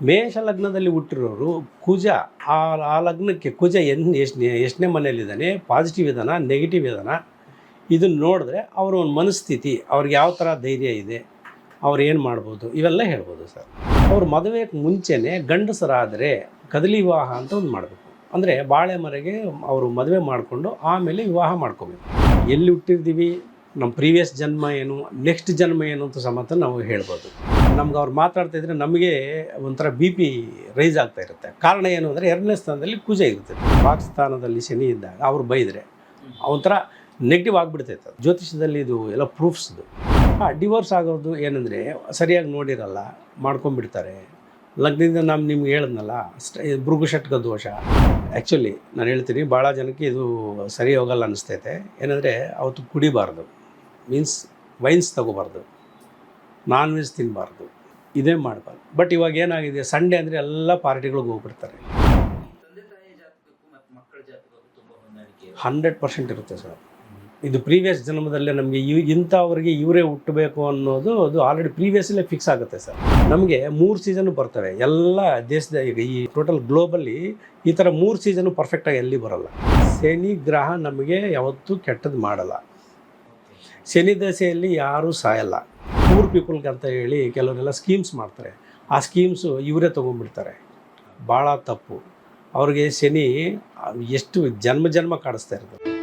ಮೇಷ ಲಗ್ನದಲ್ಲಿ ಹುಟ್ಟಿರೋರು ಕುಜ, ಆ ಆ ಲಗ್ನಕ್ಕೆ ಕುಜ ಎನ್ ಎಷ್ಟನೇ ಎಷ್ಟನೇ ಮನೆಯಲ್ಲಿದ್ದಾನೆ ಪಾಸಿಟಿವ್ ಇದಾನ ನೆಗೆಟಿವ್ ಇದಾನ? ಇದನ್ನು ನೋಡಿದ್ರೆ ಅವರ ಒಂದು ಮನಸ್ಥಿತಿ, ಅವ್ರಿಗೆ ಯಾವ ಥರ ಧೈರ್ಯ ಇದೆ, ಅವ್ರು ಏನು ಮಾಡ್ಬೋದು, ಇವೆಲ್ಲ ಹೇಳ್ಬೋದು ಸರ್. ಅವ್ರ ಮದುವೆಗೆ ಮುಂಚೆನೇ ಗಂಡಸರಾದರೆ ಕದಲಿ ವಿವಾಹ ಅಂತ ಒಂದು ಮಾಡಬೇಕು. ಅಂದರೆ ಬಾಳೆ ಮರೆಗೆ ಅವರು ಮದುವೆ ಮಾಡಿಕೊಂಡು ಆಮೇಲೆ ವಿವಾಹ ಮಾಡ್ಕೋಬೇಕು. ಎಲ್ಲಿ ಹುಟ್ಟಿರ್ತೀವಿ? ನಮ್ಮ ಪ್ರೀವಿಯಸ್ ಜನ್ಮ ಏನು ನೆಕ್ಸ್ಟ್ ಜನ್ಮ ಏನು ಅಂತ ಸಮೇತ ನಾವು ಹೇಳ್ಬೋದು. ನಮ್ಗೆ ಅವ್ರು ಮಾತಾಡ್ತಾ ಇದ್ರೆ ನಮಗೆ ಒಂಥರ ಬಿ ಪಿ ರೈಸ್ ಆಗ್ತಾ ಇರುತ್ತೆ. ಕಾರಣ ಏನು ಅಂದರೆ ಎರಡನೇ ಸ್ಥಾನದಲ್ಲಿ ಪೂಜೆ ಇರುತ್ತೆ ಪಾಕಿಸ್ತಾನದಲ್ಲಿ ಶನಿ ಇದ್ದಾಗ ಅವ್ರು ಬೈದರೆ ಒಂಥರ ನೆಗೆಟಿವ್ ಆಗಿಬಿಡ್ತೈತೆ ಜ್ಯೋತಿಷ್ಯದಲ್ಲಿ ಇದು ಎಲ್ಲ ಪ್ರೂಫ್ಸ್ದು ಹಾಂ ಡಿವೋರ್ಸ್ ಆಗೋದು ಏನಂದರೆ ಸರಿಯಾಗಿ ನೋಡಿರಲ್ಲ ಮಾಡ್ಕೊಂಬಿಡ್ತಾರೆ ಲಗ್ನದಿಂದ ನಾನು ನಿಮ್ಗೆ ಹೇಳಿದ್ನಲ್ಲ ಭೃಗುಷಟ್ಕ ದೋಷ. ಆ್ಯಕ್ಚುಲಿ ನಾನು ಹೇಳ್ತೀನಿ ಭಾಳ ಜನಕ್ಕೆ ಇದು ಸರಿ ಹೋಗಲ್ಲ ಅನಿಸ್ತೈತೆ. ಏನಂದರೆ ಅವತ್ತು ಕುಡಿಬಾರ್ದು. ಮೀನ್ಸ್ ವೈನ್ಸ್ ತಗೋಬಾರ್ದು. ನಾನ್ ವೆಜ್ ತಿನ್ನಬಾರ್ದು ಇದೇ ಮಾಡಬಾರ್ದು. ಬಟ್ ಇವಾಗ ಏನಾಗಿದೆ ಸಂಡೇ ಅಂದರೆ ಎಲ್ಲ ಪಾರ್ಟಿಗಳಿಗೆ ಹೋಗ್ಬಿಡ್ತಾರೆ. ಹಂಡ್ರೆಡ್ ಪರ್ಸೆಂಟ್ ಇರುತ್ತೆ ಸರ್ ಇದು ಪ್ರೀವಿಯಸ್ ಜನ್ಮದಲ್ಲೇ ನಮಗೆ ಇವ್ ಇಂಥವ್ರಿಗೆ ಇವರೇ ಹುಟ್ಟಬೇಕು ಅನ್ನೋದು, ಅದು ಆಲ್ರೆಡಿ ಪ್ರೀವಿಯಸ್ಲೇ ಫಿಕ್ಸ್ ಆಗುತ್ತೆ ಸರ್ ನಮಗೆ ಮೂರು ಸೀಸನ್ ಬರ್ತವೆ. ಎಲ್ಲ ದೇಶದ ಈಗ ಈ ಟೋಟಲ್ ಗ್ಲೋಬಲ್ಲಿ ಈ ಥರ ಮೂರು ಸೀಸನು ಪರ್ಫೆಕ್ಟಾಗಿ ಎಲ್ಲಿ ಬರಲ್ಲ. ಶನಿ ಗ್ರಹ ನಮಗೆ ಯಾವತ್ತೂ ಕೆಟ್ಟದ್ದು ಮಾಡಲ್ಲ. ಶನಿ ದಶೆಯಲ್ಲಿ ಯಾರೂ ಸಾಯಲ್ಲ. ಪೂರ್ ಪೀಪಲ್ಗೆ ಅಂತ ಹೇಳಿ ಕೆಲವರೆಲ್ಲ ಸ್ಕೀಮ್ಸ್ ಮಾಡ್ತಾರೆ. ಆ ಸ್ಕೀಮ್ಸು ಇವರೇ ತೊಗೊಂಡ್ಬಿಡ್ತಾರೆ. ಭಾಳ ತಪ್ಪು. ಅವ್ರಿಗೆ ಶನಿ ಎಷ್ಟು ಜನ್ಮ ಜನ್ಮ ಕಾಡಿಸ್ತಾ ಇರ್ತದೆ.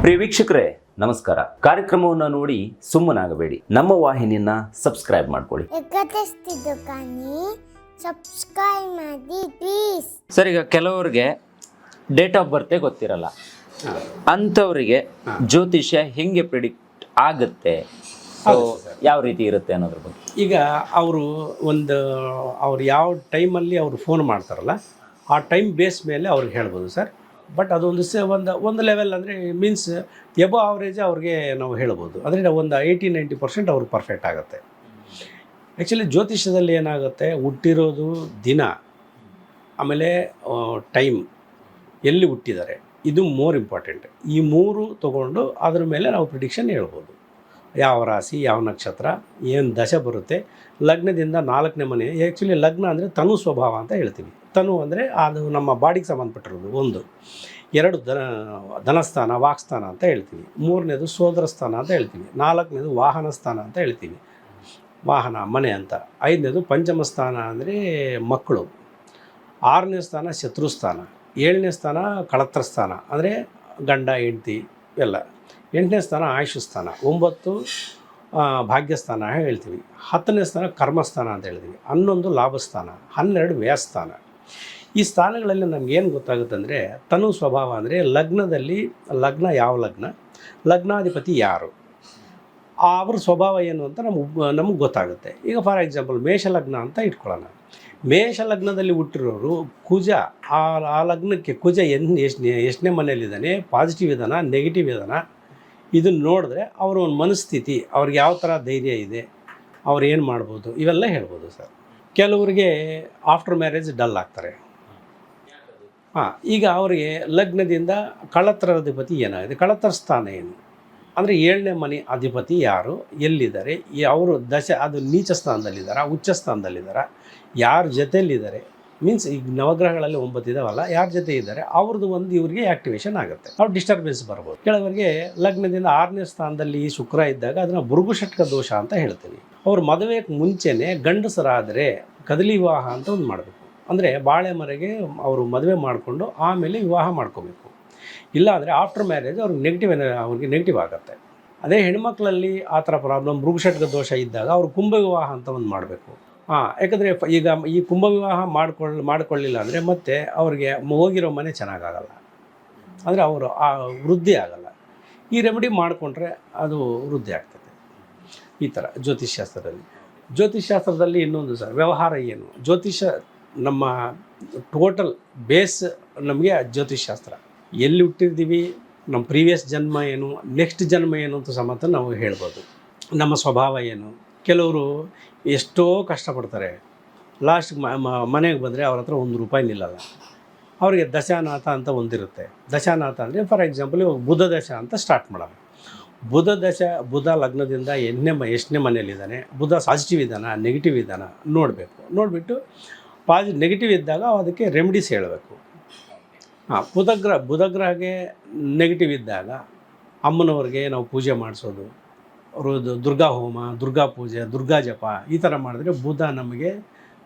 ಪ್ರಿಯ ವೀಕ್ಷಕರೇ ನಮಸ್ಕಾರ. ಕಾರ್ಯಕ್ರಮವನ್ನು ನೋಡಿ ಸುಮ್ಮನಾಗಬೇಡಿ. ನಮ್ಮ ವಾಹಿನಿಯನ್ನ ಸಬ್ಸ್ಕ್ರೈಬ್ ಮಾಡ್ಕೊಳ್ಳಿ. ಸಬ್ಸ್ಕ್ರೈಬ್ ಮಾಡಿ ಪ್ಲೀಸ್ ಸರ್ ಈಗ ಕೆಲವರಿಗೆ ಡೇಟ್ ಆಫ್ ಬರ್ತೆ ಗೊತ್ತಿರಲ್ಲ. ಅಂಥವರಿಗೆ ಜ್ಯೋತಿಷ್ಯ ಹೆಂಗೆ ಪ್ರಿಡಿಕ್ಟ್ ಆಗುತ್ತೆ? ಯಾವ ರೀತಿ ಇರುತ್ತೆ ಅನ್ನೋದ್ರ ಬಗ್ಗೆ? ಈಗ ಅವರು ಒಂದು ಅವ್ರು ಯಾವ ಟೈಮಲ್ಲಿ ಅವರು ಫೋನ್ ಮಾಡ್ತಾರಲ್ಲ ಆ ಟೈಮ್ ಬೇಸ್ ಮೇಲೆ ಅವ್ರಿಗೆ ಹೇಳ್ಬೋದು ಸರ್. ಬಟ್ ಅದೊಂದು ಸ ಒಂದು ಒಂದು ಲೆವೆಲ್ ಅಂದರೆ ಮೀನ್ಸ್ ಎಬೋ ಆವ್ರೇಜ್ ಅವ್ರಿಗೆ ನಾವು ಹೇಳ್ಬೋದು. ಅಂದರೆ ಒಂದು ಏಯ್ಟಿ ನೈಂಟಿ ಪರ್ಸೆಂಟ್ ಅವ್ರಿಗೆ ಪರ್ಫೆಕ್ಟ್ ಆಗುತ್ತೆ. ಆ್ಯಕ್ಚುಲಿ ಜ್ಯೋತಿಷ್ಯದಲ್ಲಿ ಏನಾಗುತ್ತೆ, ಹುಟ್ಟಿರೋದು ದಿನ, ಆಮೇಲೆ ಟೈಮ್ ಎಲ್ಲಿ ಹುಟ್ಟಿದ್ದಾರೆ, ಇದು ಮೋರ್ ಇಂಪಾರ್ಟೆಂಟ್ ಈ ಮೂರು ತಗೊಂಡು ಅದ್ರ ಮೇಲೆ ನಾವು ಪ್ರಿಡಿಕ್ಷನ್ ಹೇಳ್ಬೋದು. ಯಾವ ರಾಶಿ, ಯಾವ ನಕ್ಷತ್ರ, ಏನು ದಶೆ ಬರುತ್ತೆ ಲಗ್ನದಿಂದ ನಾಲ್ಕನೇ ಮನೆ ಆ್ಯಕ್ಚುಲಿ ಲಗ್ನ ಅಂದರೆ ತನು ಸ್ವಭಾವ ಅಂತ ಹೇಳ್ತೀವಿ. ತನು ಅಂದರೆ ಅದು ನಮ್ಮ ಬಾಡಿಗೆ ಸಂಬಂಧಪಟ್ಟಿರೋದು ಒಂದು. ಎರಡು ಧನ, ಧನಸ್ಥಾನ, ವಾಕ್ಸ್ಥಾನ ಅಂತ ಹೇಳ್ತೀವಿ. ಮೂರನೇದು ಸೋದರ ಸ್ಥಾನ ಅಂತ ಹೇಳ್ತೀವಿ. ನಾಲ್ಕನೇದು ವಾಹನ ಸ್ಥಾನ ಅಂತ ಹೇಳ್ತೀವಿ. ವಾಹನ, ಮನೆ ಅಂತ. ಐದನೇದು ಪಂಚಮ ಸ್ಥಾನ ಅಂದರೆ ಮಕ್ಕಳು. ಆರನೇ ಸ್ಥಾನ ಶತ್ರು ಸ್ಥಾನ. ಏಳನೇ ಸ್ಥಾನ ಕಳತ್ರ ಸ್ಥಾನ. ಅಂದರೆ ಗಂಡ, ಹೆಂಡ್ತಿ ಎಲ್ಲ. ಎಂಟನೇ ಸ್ಥಾನ ಆಯುಷ್ ಸ್ಥಾನ. ಒಂಬತ್ತು ಭಾಗ್ಯಸ್ಥಾನ ಹೇಳ್ತೀವಿ. ಹತ್ತನೇ ಸ್ಥಾನ ಕರ್ಮಸ್ಥಾನ ಅಂತ ಹೇಳ್ತೀವಿ ಹನ್ನೊಂದು ಲಾಭಸ್ಥಾನ, ಹನ್ನೆರಡು ವ್ಯಯಸ್ಥಾನ. ಈ ಸ್ಥಾನಗಳಲ್ಲಿ ನಮಗೇನು ಗೊತ್ತಾಗುತ್ತಂದರೆ, ತನು ಸ್ವಭಾವ ಅಂದರೆ ಲಗ್ನದಲ್ಲಿ ಲಗ್ನ ಯಾವ ಲಗ್ನ? ಲಗ್ನಾಧಿಪತಿ ಯಾರು? ಅವ್ರ ಸ್ವಭಾವ ಏನು ಅಂತ ನಮಗೆ ನಮಗೆ ಗೊತ್ತಾಗುತ್ತೆ. ಈಗ ಫಾರ್ ಎಕ್ಸಾಂಪಲ್ ಮೇಷ ಲಗ್ನ ಅಂತ ಇಟ್ಕೊಳ್ಳೋಣ. ಮೇಷ ಲಗ್ನದಲ್ಲಿ ಹುಟ್ಟಿರೋರು ಕುಜ, ಆ ಆ ಲಗ್ನಕ್ಕೆ ಕುಜ ಎನ್ ಎಷ್ಟನೇ ಎಷ್ಟನೇ ಮನೆಯಲ್ಲಿದ್ದಾನೆ? ಪಾಸಿಟಿವ್ ಇದ್ದಾನ ನೆಗೆಟಿವ್ ಇದಾನ? ಇದನ್ನು ನೋಡಿದ್ರೆ ಅವರ ಒಂದು ಮನಸ್ಥಿತಿ, ಅವ್ರಿಗೆ ಯಾವ ಥರ ಧೈರ್ಯ ಇದೆ, ಅವ್ರು ಏನು ಮಾಡ್ಬೋದು, ಇವೆಲ್ಲ ಹೇಳ್ಬೋದು ಸರ್. ಕೆಲವರಿಗೆ ಆಫ್ಟರ್ ಮ್ಯಾರೇಜ್ ಡಲ್ ಆಗ್ತಾರೆ. ಹಾಂ, ಈಗ ಅವರಿಗೆ ಲಗ್ನದಿಂದ ಕಳತ್ರ ಅಧಿಪತಿ ಏನಾಗಿದೆ ಕಳತ್ರ ಸ್ಥಾನ ಏನು? ಅಂದರೆ ಏಳನೇ ಮನೆ ಅಧಿಪತಿ ಯಾರು, ಎಲ್ಲಿದ್ದಾರೆ ಅವರು ದಶ, ಅದು ನೀಚ ಸ್ಥಾನದಲ್ಲಿದ್ದಾರಾ ಉಚ್ಚ ಸ್ಥಾನದಲ್ಲಿದ್ದಾರಾ ಯಾರ ಜೊತೆಯಲ್ಲಿದ್ದಾರೆ ಮೀನ್ಸ್ ಈಗ ನವಗ್ರಹಗಳಲ್ಲಿ ಒಂಬತ್ತು ಇದಾವಲ್ಲ, ಯಾರ ಜೊತೆ ಇದ್ದಾರೆ ಅವ್ರದ್ದು ಒಂದು ಇವರಿಗೆ ಆಕ್ಟಿವೇಶನ್ ಆಗುತ್ತೆ. ಅವ್ರು ಡಿಸ್ಟರ್ಬೆನ್ಸ್ ಬರ್ಬೋದು. ಕೆಲವರಿಗೆ ಲಗ್ನದಿಂದ ಆರನೇ ಸ್ಥಾನದಲ್ಲಿ ಶುಕ್ರ ಇದ್ದಾಗ ಅದನ್ನು ಭೃಗುಷಟ್ಕ ದೋಷ ಅಂತ ಹೇಳ್ತೀನಿ. ಅವ್ರ ಮದುವೆಗೆ ಮುಂಚೆನೇ ಗಂಡಸರಾದರೆ ಕದಲಿ ವಿವಾಹ ಅಂತ ಒಂದು ಮಾಡಬೇಕು. ಅಂದರೆ ಬಾಳೆ ಮರೆಗೆ ಅವರು ಮದುವೆ ಮಾಡಿಕೊಂಡು ಆಮೇಲೆ ವಿವಾಹ ಮಾಡ್ಕೋಬೇಕು. ಇಲ್ಲಾಂದರೆ ಆಫ್ಟರ್ ಮ್ಯಾರೇಜ್ ಅವ್ರಿಗೆ ನೆಗೆಟಿವ್ ಅವ್ರಿಗೆ ನೆಗೆಟಿವ್ ಆಗುತ್ತೆ. ಅದೇ ಹೆಣ್ಮಕ್ಳಲ್ಲಿ ಆ ಥರ ಪ್ರಾಬ್ಲಮ್ ಭೃಗುಷಟ್ಕ ದೋಷ ಇದ್ದಾಗ ಅವ್ರು ಕುಂಭ ವಿವಾಹ ಅಂತ ಒಂದು ಮಾಡಬೇಕು. ಹಾಂ, ಯಾಕಂದರೆ ಈಗ ಈ ಕುಂಭ ವಿವಾಹ ಮಾಡಿಕೊಳ್ಳಿಲ್ಲ ಮಾಡ್ಕೊಳ್ಳಿಲ್ಲ ಅಂದರೆ ಮತ್ತೆ ಅವ್ರಿಗೆ ಹೋಗಿರೋ ಮನೆ ಚೆನ್ನಾಗಾಗಲ್ಲ. ಅಂದರೆ ಅವರು ಆ ವೃದ್ಧಿ ಆಗಲ್ಲ. ಈ ರೆಮಿಡಿ ಮಾಡಿಕೊಂಡ್ರೆ ಅದು ವೃದ್ಧಿ ಆಗ್ತದೆ. ಈ ಥರ ಜ್ಯೋತಿಷ್ಶಾಸ್ತ್ರದಲ್ಲಿ ಜ್ಯೋತಿಷ್ಶಾಸ್ತ್ರದಲ್ಲಿ ಇನ್ನೊಂದು ಸರ್, ವ್ಯವಹಾರ ಏನು? ಜ್ಯೋತಿಷ್ಯ ನಮ್ಮ ಟೋಟಲ್ ಬೇಸ್ ನಮಗೆ ಜ್ಯೋತಿಷ್ಶಾಸ್ತ್ರ ಎಲ್ಲಿ ಹುಟ್ಟಿರ್ತೀವಿ ನಮ್ಮ ಪ್ರೀವಿಯಸ್ ಜನ್ಮ ಏನು? ನೆಕ್ಸ್ಟ್ ಜನ್ಮ ಏನು ಅಂತ ಸಮೇತ ನಾವು ಹೇಳ್ಬೋದು. ನಮ್ಮ ಸ್ವಭಾವ ಏನು? ಕೆಲವರು ಎಷ್ಟೋ ಕಷ್ಟಪಡ್ತಾರೆ. ಲಾಸ್ಟ್ ಮನೆಗೆ ಬಂದರೆ ಅವ್ರ ಹತ್ರ ಒಂದು ರೂಪಾಯಿ ನಿಲ್ಲಲ್ಲ. ಅವರಿಗೆ ದಶಾನಾಥ ಅಂತ ಒಂದಿರುತ್ತೆ. ದಶಾನಾಥ ಅಂದರೆ ಫಾರ್ ಎಕ್ಸಾಂಪಲ್ ಇವಾಗ ಬುಧ ದಶ ಅಂತ ಸ್ಟಾರ್ಟ್ ಮಾಡೋಣ. ಬುಧ ದಶ, ಬುಧ ಲಗ್ನದಿಂದ ಎಷ್ಟನೇ ಮ, ಎಷ್ಟನೇ ಮನೆಯಲ್ಲಿದ್ದಾನೆ ಬುಧ ಪಾಸಿಟಿವ್ ಇದ್ದಾನ ನೆಗೆಟಿವ್ ಇದ್ದಾನ ನೋಡಬೇಕು. ನೋಡಿಬಿಟ್ಟು ಪಾಸಿ ನೆಗೆಟಿವ್ ಇದ್ದಾಗ ಅದಕ್ಕೆ ರೆಮಿಡೀಸ್ ಹೇಳಬೇಕು. ಹಾಂ ಬುಧಗ್ರಹ ಬುಧಗ್ರಹಗೆ ನೆಗೆಟಿವ್ ಇದ್ದಾಗ ಅಮ್ಮನವ್ರಿಗೆ ನಾವು ಪೂಜೆ ಮಾಡಿಸೋದು ಅವರು ದುರ್ಗಾ ಹೋಮ, ದುರ್ಗಾ ಪೂಜೆ, ದುರ್ಗಾ ಜಪ ಈ ಥರ ಮಾಡಿದ್ರೆ ಬುಧ ನಮಗೆ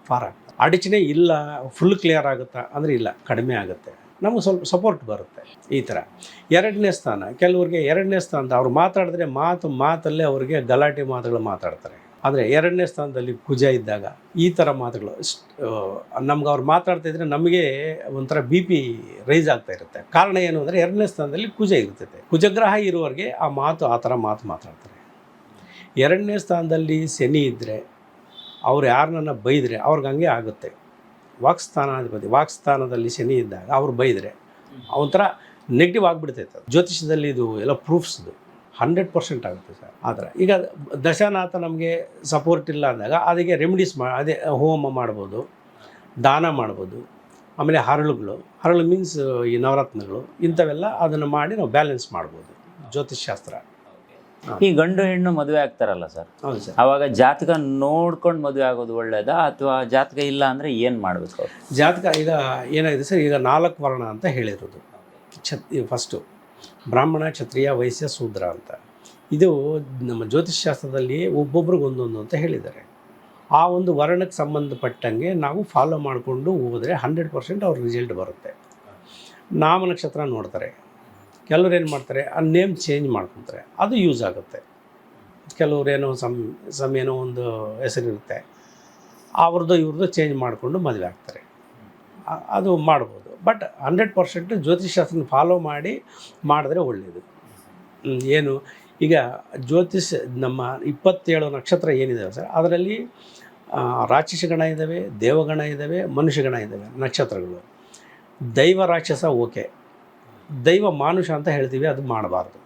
ಫಾರ್ ಆಗ್ತದೆ. ಅಡಚಣೆ ಇಲ್ಲ ಫುಲ್ ಕ್ಲಿಯರ್ ಆಗುತ್ತಾ? ಅಂದರೆ ಇಲ್ಲ, ಕಡಿಮೆ ಆಗುತ್ತೆ. ನಮಗೆ ಸ್ವಲ್ಪ ಸಪೋರ್ಟ್ ಬರುತ್ತೆ ಈ ಥರ ಎರಡನೇ ಸ್ಥಾನ, ಕೆಲವ್ರಿಗೆ ಎರಡನೇ ಸ್ಥಾನದ ಅವ್ರು ಮಾತಾಡಿದ್ರೆ ಮಾತು ಮಾತಲ್ಲೇ ಅವರಿಗೆ ಗಲಾಟೆ ಮಾತುಗಳು ಮಾತಾಡ್ತಾರೆ. ಆದರೆ ಎರಡನೇ ಸ್ಥಾನದಲ್ಲಿ ಕುಜ ಇದ್ದಾಗ ಈ ಥರ ಮಾತುಗಳು ನಮ್ಗೆ ಅವ್ರು ಮಾತಾಡ್ತಿದ್ರೆ ನಮಗೆ ಒಂಥರ ಬಿ ಪಿ ರೈಸ್ ಆಗ್ತಾ ಇರುತ್ತೆ. ಕಾರಣ ಏನು ಅಂದರೆ ಎರಡನೇ ಸ್ಥಾನದಲ್ಲಿ ಕುಜ ಇರ್ತೈತೆ. ಕುಜಗ್ರಹ ಇರುವವರಿಗೆ ಆ ಮಾತು, ಆ ಥರ ಮಾತು ಮಾತಾಡ್ತಾರೆ. ಎರಡನೇ ಸ್ಥಾನದಲ್ಲಿ ಶನಿ ಇದ್ದರೆ ಅವ್ರು ಯಾರನ್ನ ಬೈದರೆ ಅವ್ರಿಗೆ ಹಂಗೆ ಆಗುತ್ತೆ. ವಾಕ್ಸ್ಥಾನಾಧಿಪತಿ ವಾಕ್ಸ್ಥಾನದಲ್ಲಿ ಶನಿ ಇದ್ದಾಗ ಅವ್ರು ಬೈದರೆ ಒಂಥರ ನೆಗೆಟಿವ್ ಆಗಿಬಿಡ್ತೈತೆ ಜ್ಯೋತಿಷ್ಯದಲ್ಲಿ ಇದು ಎಲ್ಲ ಪ್ರೂಫ್ಸ್ದು ಹಂಡ್ರೆಡ್ ಪರ್ಸೆಂಟ್ ಆಗುತ್ತೆ ಸರ್. ಆ ಥರ. ಈಗ ದಶನಾಥ ನಮಗೆ ಸಪೋರ್ಟ್ ಇಲ್ಲ ಅಂದಾಗ ಅದಕ್ಕೆ ರೆಮಿಡೀಸ್ ಮಾ, ಅದೇ ಹೋಮ ಮಾಡ್ಬೋದು, ದಾನ ಮಾಡ್ಬೋದು, ಆಮೇಲೆ ಹರಳುಗಳು, ಹರಳು ಮೀನ್ಸ್ ಈ ನವರತ್ನಗಳು ಇಂಥವೆಲ್ಲ ಅದನ್ನು ಮಾಡಿ ನಾವು ಬ್ಯಾಲೆನ್ಸ್ ಮಾಡ್ಬೋದು. ಜ್ಯೋತಿಷ್ ಶಾಸ್ತ್ರ ಈ ಗಂಡು ಹೆಣ್ಣು ಮದುವೆ ಆಗ್ತಾರಲ್ಲ ಸರ್? ಅವಾಗ ಜಾತಕ ನೋಡ್ಕೊಂಡು ಮದುವೆ ಆಗೋದು ಒಳ್ಳೇದಾ ಅಥವಾ ಜಾತಕ ಇಲ್ಲ ಅಂದ್ರೆ ಏನ್ ಮಾಡ್ಬೇಕು ಜಾತಕ ಈಗ ಏನಾಗಿದೆ ಸರ್ ಈಗ ನಾಲ್ಕು ವರ್ಣ ಅಂತ ಹೇಳಿರೋದು. ಛತ್ ಫಸ್ಟು ಬ್ರಾಹ್ಮಣ ಕ್ಷತ್ರಿಯ ವೈಶ್ಯ ಶೂದ್ರ ಅಂತ. ಇದು ನಮ್ಮ ಜ್ಯೋತಿಷ್ ಶಾಸ್ತ್ರದಲ್ಲಿ ಒಬ್ಬೊಬ್ರಿಗೆ ಒಂದೊಂದು ಅಂತ ಹೇಳಿದ್ದಾರೆ. ಆ ಒಂದು ವರ್ಣಕ್ಕೆ ಸಂಬಂಧಪಟ್ಟಂಗೆ ನಾವು ಫಾಲೋ ಮಾಡಿಕೊಂಡು ಹೋದರೆ ಹಂಡ್ರೆಡ್ ಪರ್ಸೆಂಟ್ ಅವ್ರ ರಿಸಲ್ಟ್ ಬರುತ್ತೆ. ನಾಮ ನಕ್ಷತ್ರ ನೋಡ್ತಾರೆ. ಕೆಲವ್ರು ಏನು ಮಾಡ್ತಾರೆ, ಆ ನೇಮ್ ಚೇಂಜ್ ಮಾಡ್ಕೊತಾರೆ. ಅದು ಯೂಸ್ ಆಗುತ್ತೆ. ಕೆಲವ್ರೇನೋ ಸಮ್ ಸಮ್ ಏನೋ ಒಂದು ಹೆಸರಿರುತ್ತೆ. ಅವ್ರದ್ದು ಇವ್ರದ್ದು ಚೇಂಜ್ ಮಾಡಿಕೊಂಡು ಮದುವೆ ಆಗ್ತಾರೆ. ಅದು ಮಾಡ್ಬೋದು. ಬಟ್ ಹಂಡ್ರೆಡ್ ಪರ್ಸೆಂಟ್ ಜ್ಯೋತಿಷಾಸ್ತ್ರನ ಫಾಲೋ ಮಾಡಿ ಮಾಡಿದ್ರೆ ಒಳ್ಳೆಯದು ಏನು, ಈಗ ಜ್ಯೋತಿಷ್ ನಮ್ಮ ಇಪ್ಪತ್ತೇಳು ನಕ್ಷತ್ರ ಏನಿದಾವೆ ಸರ್, ಅದರಲ್ಲಿ ರಾಕ್ಷಸ ಗಣ ಇದ್ದಾವೆ ದೇವಗಣ ಇದ್ದಾವೆ ಮನುಷ್ಯಗಣ ಇದ್ದಾವೆ ನಕ್ಷತ್ರಗಳು. ದೈವ ರಾಕ್ಷಸ ಓಕೆ. ದೈವ ಮಾನುಷ ಅಂತ ಹೇಳ್ತೀವಿ, ಅದು ಮಾಡಬಾರ್ದು.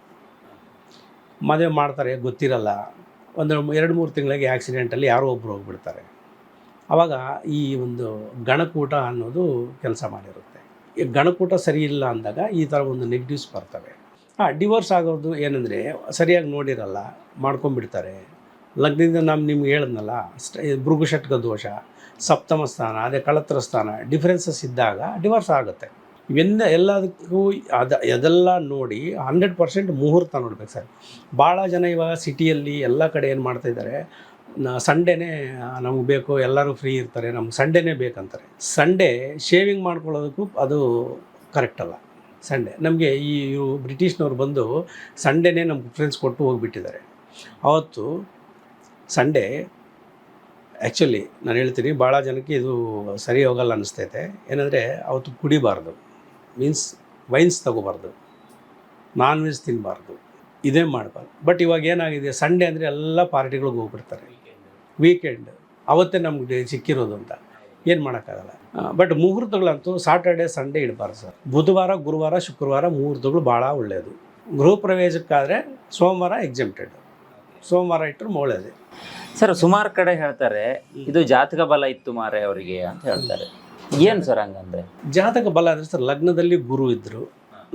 ಮದುವೆ ಮಾಡ್ತಾರೆ, ಗೊತ್ತಿರಲ್ಲ. ಒಂದು ಎರಡು ಮೂರು ತಿಂಗಳಿಗೆ ಆ್ಯಕ್ಸಿಡೆಂಟಲ್ಲಿ ಯಾರೋ ಒಬ್ಬರು ಹೋಗ್ಬಿಡ್ತಾರೆ. ಆವಾಗ ಈ ಒಂದು ಗಣಕೂಟ ಅನ್ನೋದು ಕೆಲಸ ಮಾಡಿರುತ್ತೆ. ಈ ಗಣಕೂಟ ಸರಿ ಇಲ್ಲ ಅಂದಾಗ ಈ ಥರ ಒಂದು ನೆಗೆಟಿವ್ಸ್ ಬರ್ತವೆ. ಹಾಂ ಡಿವೋರ್ಸ್ ಆಗೋದು ಏನಂದರೆ, ಸರಿಯಾಗಿ ನೋಡಿರಲ್ಲ ಮಾಡ್ಕೊಂಬಿಡ್ತಾರೆ ಲಗ್ನದಿಂದ ನಾನು ನಿಮ್ಗೆ ಹೇಳಿದ್ನಲ್ಲ ಭೃಗುಷಟ್ಕ ದೋಷ, ಸಪ್ತಮ ಸ್ಥಾನ, ಅದೇ ಕಳತ್ರ ಸ್ಥಾನ ಡಿಫ್ರೆನ್ಸಸ್ ಇದ್ದಾಗ ಡಿವೋರ್ಸ್ ಆಗುತ್ತೆ. ಇವೆಲ್ಲ ಎಲ್ಲದಕ್ಕೂ ಅದ, ಅದೆಲ್ಲ ನೋಡಿ ಹಂಡ್ರೆಡ್ ಪರ್ಸೆಂಟ್ ಮುಹೂರ್ತ ನೋಡ್ಬೇಕು ಸರ್. ಭಾಳ ಜನ ಇವಾಗ ಸಿಟಿಯಲ್ಲಿ ಎಲ್ಲ ಕಡೆ ಏನು ಮಾಡ್ತಾ ಇದ್ದಾರೆ ಸಂಡೇನೇ ನಮಗೆ ಬೇಕು, ಎಲ್ಲರೂ ಫ್ರೀ ಇರ್ತಾರೆ, ನಮ್ಗೆ ಸಂಡೇನೇ ಬೇಕಂತಾರೆ. ಸಂಡೇ ಶೇವಿಂಗ್ ಮಾಡ್ಕೊಳ್ಳೋದಕ್ಕೂ ಅದು ಕರೆಕ್ಟ್ ಅಲ್ಲ. ಸಂಡೇ ನಮಗೆ ಈ ಬ್ರಿಟಿಷ್ನವ್ರು ಬಂದು ಸಂಡೇನೇ ನಮ್ಗೆ ಫ್ರೆಂಡ್ಸ್ ಕೊಟ್ಟು ಹೋಗಿಬಿಟ್ಟಿದ್ದಾರೆ. ಅವತ್ತು ಸಂಡೇ ಆ್ಯಕ್ಚುಲಿ ನಾನು ಹೇಳ್ತೀನಿ ಭಾಳ ಜನಕ್ಕೆ ಇದು ಸರಿ ಹೋಗಲ್ಲ ಅನ್ನಿಸ್ತೈತೆ ಏನಂದರೆ ಅವತ್ತು ಕುಡಿಬಾರ್ದು. ಮೀನ್ಸ್ ವೈನ್ಸ್ ತಗೋಬಾರ್ದು ನಾನ್ ವೆಜ್ ತಿನ್ನಬಾರ್ದು ಇದೇ ಮಾಡಬಾರ್ದು. ಬಟ್ ಇವಾಗ ಏನಾಗಿದೆ ಸಂಡೇ ಅಂದರೆ ಎಲ್ಲ ಪಾರ್ಟಿಗಳಿಗೆ ಹೋಗ್ಬಿಡ್ತಾರೆ. ವೀಕೆಂಡ್ ಅವತ್ತೇ ನಮ್ಗೆ ಸಿಕ್ಕಿರೋದು ಅಂತ. ಏನು ಮಾಡೋಕ್ಕಾಗಲ್ಲ. ಬಟ್ ಮುಹೂರ್ತಗಳಂತೂ ಸಾಟರ್ಡೆ ಸಂಡೇ ಇಡಬಾರ್ದು ಸರ್. ಬುಧವಾರ, ಗುರುವಾರ, ಶುಕ್ರವಾರ ಮುಹೂರ್ತಗಳು ಭಾಳ ಒಳ್ಳೆಯದು ಗೃಹ ಪ್ರವೇಶಕ್ಕಾದರೆ ಸೋಮವಾರ ಎಕ್ಸಿಮ್ಟೆಡ್ ಸೋಮವಾರ ಇಟ್ಟರು ಒಳ್ಳೆಯದೇ ಸರ್, ಸುಮಾರು ಕಡೆ ಹೇಳ್ತಾರೆ, ಇದು ಜಾತಕ ಬಲ ಇತ್ತು ಮಾರೆ ಅವರಿಗೆ ಅಂತ ಹೇಳ್ತಾರೆ. ಏನ್ ಸರ್ ಹಂಗಂದ್ರೆ? ಜಾತಕ ಬಲ ಅಂದರೆ ಸರ್ ಲಗ್ನದಲ್ಲಿ ಗುರು ಇದ್ದರು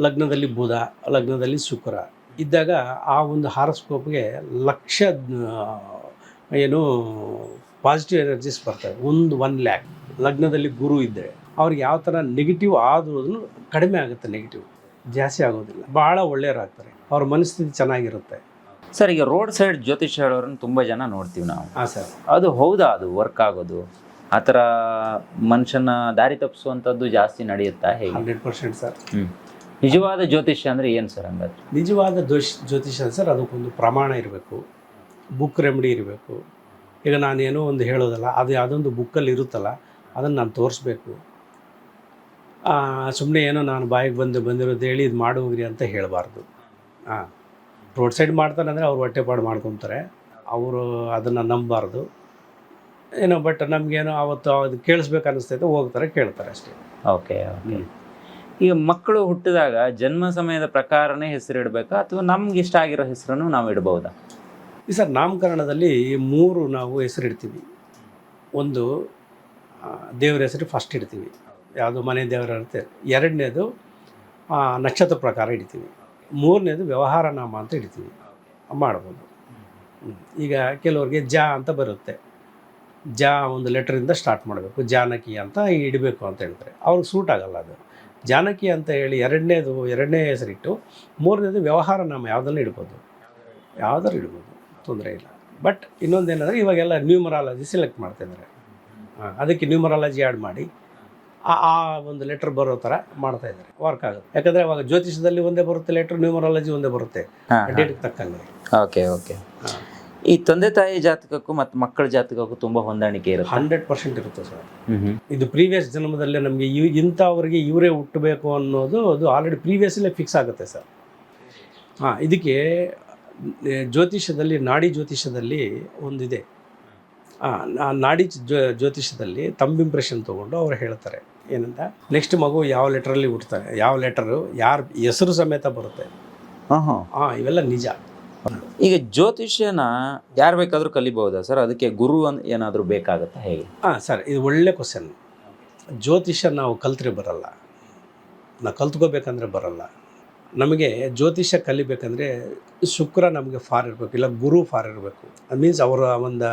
ಲಗ್ನದಲ್ಲಿ ಬುಧ ಲಗ್ನದಲ್ಲಿ ಶುಕ್ರ. ಇದ್ದಾಗ ಆ ಒಂದು ಹಾರಸ್ಕೋಪ್ಗೆ ಲಕ್ಷ ಏನು ಪಾಸಿಟಿವ್ ಎನರ್ಜೀಸ್ ಬರ್ತವೆ. ಒಂದು ಒನ್ ಲ್ಯಾಕ್ ಲಗ್ನದಲ್ಲಿ ಗುರು ಇದ್ದರೆ ಅವ್ರಿಗೆ ಯಾವ ಥರ ನೆಗೆಟಿವ್ ಆದ್ರೂ ಕಡಿಮೆ ಆಗುತ್ತೆ ನೆಗೆಟಿವ್ ಜಾಸ್ತಿ ಆಗೋದಿಲ್ಲ. ಭಾಳ ಒಳ್ಳೆಯವರಾಗ್ತಾರೆ ಅವ್ರ ಮನಸ್ಥಿತಿ ಚೆನ್ನಾಗಿರುತ್ತೆ. ಸರ್ ಈಗ ರೋಡ್ ಸೈಡ್ ಜ್ಯೋತಿಷ್ ಹೇಳೋರನ್ನ ತುಂಬ ಜನ ನೋಡ್ತೀವಿ ನಾವು. ಹಾಂ ಸರ್. ಅದು ಹೌದಾ? ಅದು ವರ್ಕ್ ಆಗೋದು? ಆ ಥರ ಮನುಷ್ಯನ ದಾರಿ ತಪ್ಪಿಸುವಂಥದ್ದು ಜಾಸ್ತಿ ನಡೆಯುತ್ತಾ ಹೇಗೆ? Hundred percent sir. ಹ್ಞೂ ನಿಜವಾದ ಜ್ಯೋತಿಷ್ಯ ಅಂದ್ರೆ ಏನು ಸರ್ ಹಂಗಾದ್ರೆ? ನಿಜವಾದ ದೋಷ ಜ್ಯೋತಿಷ್ಯ ಸರ್ ಅದಕ್ಕೊಂದು ಪ್ರಮಾಣ ಇರಬೇಕು. ಬುಕ್ ರೆಮಿಡಿ ಇರಬೇಕು. ಈಗ ನಾನೇನೋ ಒಂದು ಹೇಳೋದಲ್ಲ ಅದು ಯಾವುದೊಂದು ಬುಕ್ಕಲ್ಲಿ ಇರುತ್ತಲ್ಲ ಅದನ್ನು ನಾನು ತೋರಿಸ್ಬೇಕು. ಸುಮ್ಮನೆ ಏನೋ ನಾನು ಬಾಯಿಗೆ ಬಂದು ಬಂದಿರೋದು ಹೇಳಿ ಇದು ಮಾಡಿ ಹೋಗ್ರಿ ಅಂತ ಹೇಳಬಾರ್ದು. ಹಾಂ ರೋಡ್ ಸೈಡ್ ಮಾಡ್ತಾನೆ ಅಂದರೆ ಅವ್ರು ಹೊಟ್ಟೆಪಾಡು ಮಾಡ್ಕೊತಾರೆ. ಅವರು ಅದನ್ನು ನಂಬಬಾರ್ದು. ಏನೋ ಬಟ್ ನಮಗೇನೋ ಆವತ್ತು ಅದು ಕೇಳಿಸ್ಬೇಕು ಅನ್ನಿಸ್ತೈತೆ ಹೋಗ್ತಾರೆ ಕೇಳ್ತಾರೆ ಅಷ್ಟೇ. ಓಕೆ ಈಗ ಮಕ್ಕಳು ಹುಟ್ಟಿದಾಗ ಜನ್ಮ ಸಮಯದ ಪ್ರಕಾರನೇ ಹೆಸರು ಇಡಬೇಕಾ ಅಥವಾ ನಮ್ಗೆ ಇಷ್ಟ ಆಗಿರೋ ಹೆಸರನ್ನು ನಾವು ಇಡಬಹುದಾ ಈ ಸರ್ ನಾಮಕರಣದಲ್ಲಿ ಮೂರು ನಾವು ಹೆಸರಿಡ್ತೀವಿ. ಒಂದು ದೇವರ ಹೆಸರು ಫಸ್ಟ್ ಇಡ್ತೀವಿ. ಯಾವುದು ಮನೆ ದೇವರ ಇರುತ್ತೆ ಎರಡನೇದು ನಕ್ಷತ್ರ ಪ್ರಕಾರ ಇಡ್ತೀವಿ. ಮೂರನೇದು ವ್ಯವಹಾರ ನಾಮ ಅಂತ ಇಡ್ತೀವಿ. ಮಾಡ್ಬೋದು. ಈಗ ಕೆಲವ್ರಿಗೆ ಜಾ ಅಂತ ಬರುತ್ತೆ. ಜಾ ಒಂದು ಲೆಟ್ರಿಂದ ಸ್ಟಾರ್ಟ್ ಮಾಡಬೇಕು. ಜಾನಕಿ ಅಂತ ಇಡಬೇಕು ಅಂತ ಹೇಳ್ತಾರೆ. ಅವ್ರಿಗೆ ಸೂಟ್ ಆಗಲ್ಲ ಅದು. ಜಾನಕಿ ಅಂತ ಹೇಳಿ ಎರಡನೇದು ಎರಡನೇ ಹೆಸರಿಟ್ಟು ಮೂರನೇದು ವ್ಯವಹಾರ ನಮ್ಮ ಯಾವುದನ್ನು ಇಡ್ಬೋದು? ಯಾವುದಾದ್ರು ಇಡ್ಬೋದು? ತೊಂದರೆ ಇಲ್ಲ. ಬಟ್ ಇನ್ನೊಂದೇನೆಂದರೆ ಇವಾಗೆಲ್ಲ ನ್ಯೂಮರಾಲಜಿ ಸೆಲೆಕ್ಟ್ ಮಾಡ್ತಿದ್ದಾರೆ ಹಾಂ ಅದಕ್ಕೆ ನ್ಯೂಮರಾಲಜಿ ಆ್ಯಡ್ ಮಾಡಿ ಆ ಆ ಒಂದು ಲೆಟ್ರ್ ಬರೋ ಥರ ಮಾಡ್ತಾ ಇದ್ದಾರೆ. ವರ್ಕ್ ಆಗುತ್ತೆ. ಯಾಕಂದರೆ ಅವಾಗ ಜ್ಯೋತಿಷದಲ್ಲಿ ಒಂದೇ ಬರುತ್ತೆ ಲೆಟ್ರ್ ನ್ಯೂಮರಾಲಜಿ ಒಂದೇ ಬರುತ್ತೆ. ಡೇಟ್ಗೆ ತಕ್ಕಂಗೆ. ಓಕೆ ಓಕೆ ಈ ತಂದೆ ತಾಯಿ ಜಾತಕಕ್ಕೂ ಮತ್ತು ಮಕ್ಕಳ ಜಾತಕಕ್ಕೂ ತುಂಬಾ ಹೊಂದಾಣಿಕೆ ಇರುತ್ತೆ. ಹಂಡ್ರೆಡ್ ಪರ್ಸೆಂಟ್ ಇರುತ್ತೆ ಸರ್. ಇದು ಪ್ರೀವಿಯಸ್ ಜನ್ಮದಲ್ಲೇ ನಮಗೆ ಇವ್ ಇಂಥವ್ರಿಗೆ ಇವರೇ ಹುಟ್ಟಬೇಕು ಅನ್ನೋದು ಅದು ಆಲ್ರೆಡಿ ಪ್ರೀವಿಯಸ್ಸಲ್ಲೇ ಫಿಕ್ಸ್ ಆಗುತ್ತೆ ಸರ್. ಹಾಂ ಇದಕ್ಕೆ ಜ್ಯೋತಿಷ್ಯದಲ್ಲಿ ಜ್ಯೋತಿಷದಲ್ಲಿ ನಾಡಿ ಜ್ಯೋತಿಷ್ಯದಲ್ಲಿ ಒಂದಿದೆ. ಹಾಂ ನಾಡಿ ಜ್ಯೋತಿಷ್ಯದಲ್ಲಿ ಜ್ಯೋತಿಷದಲ್ಲಿ ತಂಬ್ ಇಂಪ್ರೆಷನ್ ತೊಗೊಂಡು ಅವ್ರು ಹೇಳ್ತಾರೆ. ಏನಂತ? ನೆಕ್ಸ್ಟ್ ಮಗು ಯಾವ ಲೆಟ್ರಲ್ಲಿ ಹುಡ್ತಾರೆ ಯಾವ ಲೆಟರು ಯಾರು ಹೆಸರು ಸಮೇತ ಬರುತ್ತೆ. ಹಾಂ ಹಾಂ ಹಾಂ ಇವೆಲ್ಲ ನಿಜ. ಈಗ ಜ್ಯೋತಿಷ್ಯನ ಯಾರು ಬೇಕಾದರೂ ಕಲಿಬಹುದಾ ಸರ್? ಅದಕ್ಕೆ ಗುರು ಅನ್ ಏನಾದರೂ ಬೇಕಾಗತ್ತಾ ಹೇಗೆ? ಹಾಂ, ಸರ್, ಇದು ಒಳ್ಳೆ ಕ್ವಶನ್ ಜ್ಯೋತಿಷ್ಯ ನಾವು ಕಲ್ತ್ರೆ ಬರಲ್ಲ. ನಾವು ಕಲ್ತ್ಕೋಬೇಕಂದ್ರೆ ಬರಲ್ಲ. ನಮಗೆ ಜ್ಯೋತಿಷ್ಯ ಕಲಿಬೇಕಂದ್ರೆ ಶುಕ್ರ ನಮಗೆ ಫಾರ್ ಇರಬೇಕು, ಇಲ್ಲ ಗುರು ಫಾರ್ ಇರಬೇಕು. ಮೀನ್ಸ್ ಅವರ ಒಂದು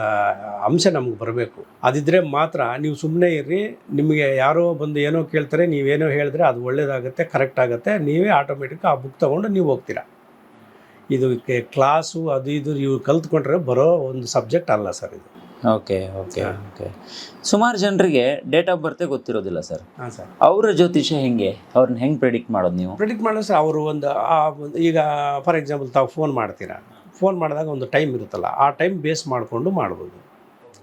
ಅಂಶ ನಮಗೆ ಬರಬೇಕು. ಅದಿದ್ರೆ ಮಾತ್ರ ನೀವು ಸುಮ್ಮನೆ ಇರ್ರಿ, ನಿಮಗೆ ಯಾರೋ ಬಂದು ಏನೋ ಕೇಳ್ತಾರೆ, ನೀವೇನೋ ಹೇಳಿದ್ರೆ ಅದು ಒಳ್ಳೇದಾಗುತ್ತೆ ಕರೆಕ್ಟ್ ಆಗುತ್ತೆ, ನೀವೇ ಆಟೋಮೆಟಿಕ್ ಆ ಬುಕ್ ತೊಗೊಂಡು ನೀವು ಹೋಗ್ತೀರಾ. ಇದು ಕ್ಲಾಸು ಅದು ಇದು ಇವ್ರು ಕಲ್ತ್ಕೊಂಡ್ರೆ ಬರೋ ಒಂದು ಸಬ್ಜೆಕ್ಟ್ ಅಲ್ಲ ಸರ್ ಇದು. Okay okay okay. ಸುಮಾರು ಜನರಿಗೆ ಡೇಟ್ ಆಫ್ ಬರ್ತೆ ಗೊತ್ತಿರೋದಿಲ್ಲ ಸರ್. ಹಾಂ ಸರ್. ಅವರ ಜ್ಯೋತಿಷ್ಯ ಹೆಂಗೆ? ಅವ್ರನ್ನ ಹೆಂಗೆ ಪ್ರಿಡಿಕ್ಟ್ ಮಾಡೋದು ನೀವು? ಪ್ರಿಡಿಕ್ಟ್ ಮಾಡೋದು ಸರ್ ಅವರು ಒಂದು ಆ ಒಂದು ಈಗ ಫಾರ್ ಎಕ್ಸಾಂಪಲ್ ತಾವು ಫೋನ್ ಮಾಡ್ತೀರಾ? ಫೋನ್ ಮಾಡಿದಾಗ ಒಂದು ಟೈಮ್ ಇರುತ್ತಲ್ಲ ಆ ಟೈಮ್ ಬೇಸ್ ಮಾಡಿಕೊಂಡು ಮಾಡ್ಬೋದು.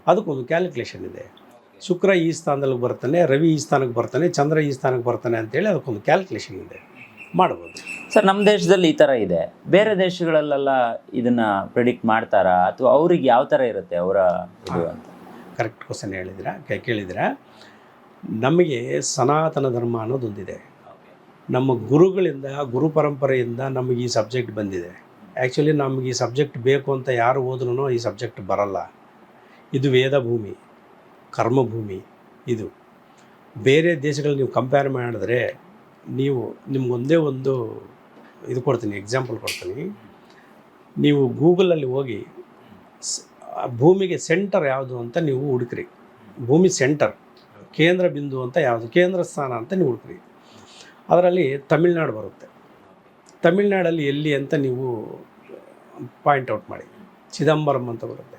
ಅದಕ್ಕೊಂದು ಕ್ಯಾಲ್ಕುಲೇಷನ್ ಇದೆ. ಶುಕ್ರ ಈ ಸ್ಥಾನದಲ್ಲಿ ಬರ್ತಾನೆ ರವಿ ಈ ಸ್ಥಾನಕ್ಕೆ ಬರ್ತಾನೆ ಚಂದ್ರ ಈ ಸ್ಥಾನಕ್ಕೆ ಬರ್ತಾನೆ ಅಂತೇಳಿ ಅದಕ್ಕೊಂದು ಕ್ಯಾಲ್ಕುಲೇಷನ್ ಇದೆ. ಮಾಡ್ಬೋದು ಸರ್ ನಮ್ಮ ದೇಶದಲ್ಲಿ ಈ ಥರ ಇದೆ. ಬೇರೆ ದೇಶಗಳಲ್ಲೆಲ್ಲ ಇದನ್ನು ಪ್ರಿಡಿಕ್ಟ್ ಮಾಡ್ತಾರಾ? ಅಥವಾ ಅವ್ರಿಗೆ ಯಾವ ಥರ ಇರುತ್ತೆ ಅವರ ಇದು ಅಂತ? ಕರೆಕ್ಟ್ ಕ್ವಶನ್ ಹೇಳಿದಿರ ಕೇ ಕೇಳಿದಿರಾ ನಮಗೆ ಸನಾತನ ಧರ್ಮ ಅನ್ನೋದೊಂದಿದೆ. ನಮ್ಮ ಗುರುಗಳಿಂದ ಗುರು ಪರಂಪರೆಯಿಂದ ನಮಗೆ ಈ ಸಬ್ಜೆಕ್ಟ್ ಬಂದಿದೆ. ಆ್ಯಕ್ಚುಲಿ ನಮಗೆ ಈ ಸಬ್ಜೆಕ್ಟ್ ಬೇಕು ಅಂತ ಯಾರು ಓದ್ರೂ ಈ ಸಬ್ಜೆಕ್ಟ್ ಬರಲ್ಲ. ಇದು ವೇದ ಭೂಮಿ ಕರ್ಮಭೂಮಿ ಇದು. ಬೇರೆ ದೇಶಗಳಲ್ಲಿ ನೀವು ಕಂಪೇರ್ ಮಾಡಿದ್ರೆ ನೀವು ನಿಮ್ಗೊಂದೇ ಒಂದು ಇದು ಕೊಡ್ತೀನಿ ಎಕ್ಸಾಂಪಲ್ ಕೊಡ್ತೀನಿ. ನೀವು ಗೂಗಲಲ್ಲಿ ಹೋಗಿ ಭೂಮಿಗೆ ಸೆಂಟರ್ ಯಾವುದು ಅಂತ ನೀವು ಹುಡುಕ್ರಿ. ಭೂಮಿ ಸೆಂಟರ್ ಕೇಂದ್ರ ಬಿಂದು ಅಂತ ಯಾವುದು, ಕೇಂದ್ರ ಸ್ಥಾನ ಅಂತ ನೀವು ಹುಡುಕ್ರಿ. ಅದರಲ್ಲಿ ತಮಿಳ್ನಾಡು ಬರುತ್ತೆ. ತಮಿಳ್ನಾಡಲ್ಲಿ ಎಲ್ಲಿ ಅಂತ ನೀವು ಪಾಯಿಂಟ್ ಔಟ್ ಮಾಡಿ. ಚಿದಂಬರಂ ಅಂತ ಬರುತ್ತೆ.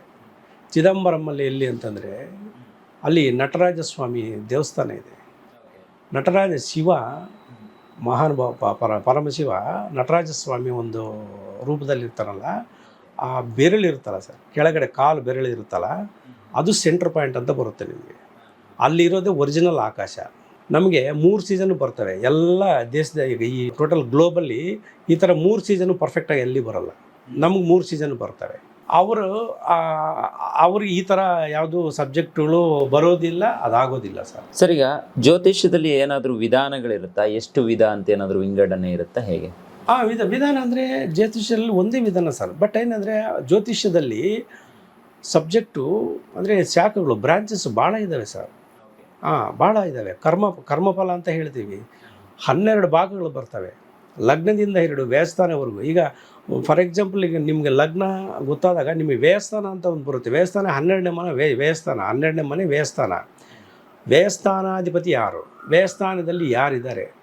ಚಿದಂಬರಮಲ್ಲಿ ಎಲ್ಲಿ ಅಂತಂದರೆ ಅಲ್ಲಿ ನಟರಾಜ ಸ್ವಾಮಿ ದೇವಸ್ಥಾನ ಇದೆ. ನಟರಾಜ ಶಿವ ಮಹಾನುಭಾವ ಪರ, ಪರಮಶಿವ ನಟರಾಜ ಸ್ವಾಮಿ ಒಂದು ರೂಪದಲ್ಲಿರ್ತಾರಲ್ಲ, ಆ ಬೆರಳು ಇರುತ್ತಲ್ಲ ಸರ್, ಕೆಳಗಡೆ ಕಾಲು ಬೆರಳು ಇರುತ್ತಲ್ಲ ಅದು ಸೆಂಟ್ರ್ ಪಾಯಿಂಟ್ ಅಂತ ಬರುತ್ತೆ ನಿಮಗೆ. ಅಲ್ಲಿರೋದೇ ಒರಿಜಿನಲ್ ಆಕಾಶ. ನಮಗೆ ಮೂರು ಸೀಸನ್ ಬರ್ತವೆ, ಎಲ್ಲ ದೇಶದ ಈಗ ಈ ಟೋಟಲ್ ಗ್ಲೋಬಲ್ಲಿ ಈ ಥರ ಮೂರು ಸೀಸನು ಪರ್ಫೆಕ್ಟಾಗಿ ಎಲ್ಲಿ ಬರಲ್ಲ. ನಮ್ಗೆ ಮೂರು ಸೀಸನ್ ಬರ್ತವೆ. ಅವರು ಅವ್ರಿಗೆ ಈ ಥರ ಯಾವುದು ಸಬ್ಜೆಕ್ಟ್ಗಳು ಬರೋದಿಲ್ಲ ಅದಾಗೋದಿಲ್ಲ ಸರ್. ಸರ್ ಈಗ ಜ್ಯೋತಿಷ್ಯದಲ್ಲಿ ಏನಾದರೂ ವಿಧಾನಗಳಿರುತ್ತಾ? ಎಷ್ಟು ವಿಧ ಅಂತ ಏನಾದರೂ ವಿಂಗಡಣೆ ಇರುತ್ತಾ? ಹೇಗೆ? ಆ ವಿಧ ವಿಧಾನ ಅಂದರೆ ಜ್ಯೋತಿಷ್ಯದಲ್ಲಿ ಒಂದೇ ವಿಧಾನ ಸರ್. ಬಟ್ ಏನಂದರೆ ಜ್ಯೋತಿಷ್ಯದಲ್ಲಿ ಸಬ್ಜೆಕ್ಟು ಅಂದರೆ ಶಾಖಗಳು ಬ್ರಾಂಚಸ್ ಭಾಳ ಇದ್ದಾವೆ ಸರ್. ಹಾಂ ಭಾಳ ಇದ್ದಾವೆ ಕರ್ಮ ಕರ್ಮಫಲ ಅಂತ ಹೇಳ್ತೀವಿ. ಹನ್ನೆರಡು ಭಾಗಗಳು ಬರ್ತವೆ. ಲಗ್ನದಿಂದ ಎರಡು ವ್ಯಯಸ್ಥಾನವರೆಗೂ. ಈಗ ಫಾರ್ ಎಕ್ಸಾಂಪಲ್ ಈಗ ನಿಮಗೆ ಲಗ್ನ ಗೊತ್ತಾದಾಗ ನಿಮಗೆ ವ್ಯಯಸ್ಥಾನ ಅಂತ ಒಂದು ಬರುತ್ತೆ. ವ್ಯಯಸ್ಥಾನ ಹನ್ನೆರಡನೇ ಮನೆ ವ್ಯ ವ್ಯಯಸ್ಥಾನ. ಹನ್ನೆರಡನೇ ಮನೆ ವ್ಯಯಸ್ಥಾನ. ವ್ಯಯಸ್ಥಾನಾಧಿಪತಿ ಯಾರು? ವ್ಯಯಸ್ಥಾನದಲ್ಲಿ ಯಾರಿದ್ದಾರೆ?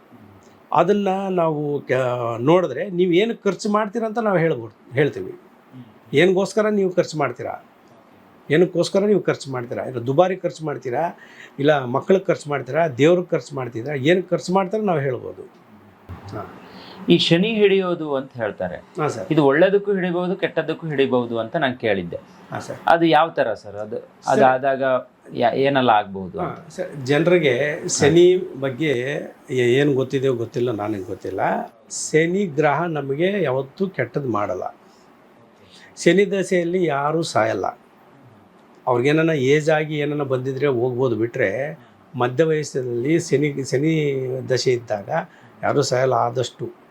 ಅದನ್ನು ನಾವು ನೋಡಿದ್ರೆ ನೀವು ಏನು ಖರ್ಚು ಮಾಡ್ತೀರ ಅಂತ ನಾವು ಹೇಳ್ಬೋದು ಹೇಳ್ತೀವಿ. ಏನಗೋಸ್ಕರ ನೀವು ಖರ್ಚು ಮಾಡ್ತೀರಾ? ಏನಕ್ಕೋಸ್ಕರ ನೀವು ಖರ್ಚು ಮಾಡ್ತೀರಾ? ಇಲ್ಲ ದುಬಾರಿ ಖರ್ಚು ಮಾಡ್ತೀರಾ? ಇಲ್ಲ ಮಕ್ಳಿಗೆ ಖರ್ಚು ಮಾಡ್ತೀರಾ? ದೇವ್ರಿಗೆ ಖರ್ಚು ಮಾಡ್ತೀರಾ? ಏನಕ್ಕೆ ಖರ್ಚು ಮಾಡ್ತಾರೆ ನಾವು ಹೇಳ್ಬೋದು. ಹಾಂ. ಈ ಶನಿ ಹಿಡಿಯೋದು ಅಂತ ಹೇಳ್ತಾರೆ. ಇದು ಒಳ್ಳೇದಕ್ಕೂ ಹಿಡಿಬಹುದು ಕೆಟ್ಟದಕ್ಕೂ ಹಿಡಿಬಹುದು ಅಂತ ನಾನು ಕೇಳಿದ್ದೆ. ಅದು ಯಾವ ತರ ಸರ್? ಅದು ಅದಾದಾಗ ಏನೆಲ್ಲ ಆಗ್ಬಹುದು ಜನರಿಗೆ ಶನಿ ಬಗ್ಗೆ ಏನು ಗೊತ್ತಿದೆಯೋ ಗೊತ್ತಿಲ್ಲ ನನಗೆ ಗೊತ್ತಿಲ್ಲ. ಶನಿ ಗ್ರಹ ನಮಗೆ ಯಾವತ್ತೂ ಕೆಟ್ಟದ್ದು ಮಾಡಲ್ಲ. ಶನಿ ದಶೆಯಲ್ಲಿ ಯಾರೂ ಸಾಯಲ್ಲ. ಅವ್ರಿಗೇನ ಏಜ್ ಆಗಿ ಏನನ್ನ ಬಂದಿದ್ರೆ ಹೋಗ್ಬೋದು ಬಿಟ್ಟರೆ ಮಧ್ಯ ವಯಸ್ಸಿನಲ್ಲಿ ಶನಿ ಶನಿ ದಶೆ ಇದ್ದಾಗ ಯಾರೂ ಸಾಯಲ್ಲ ಆದಷ್ಟು.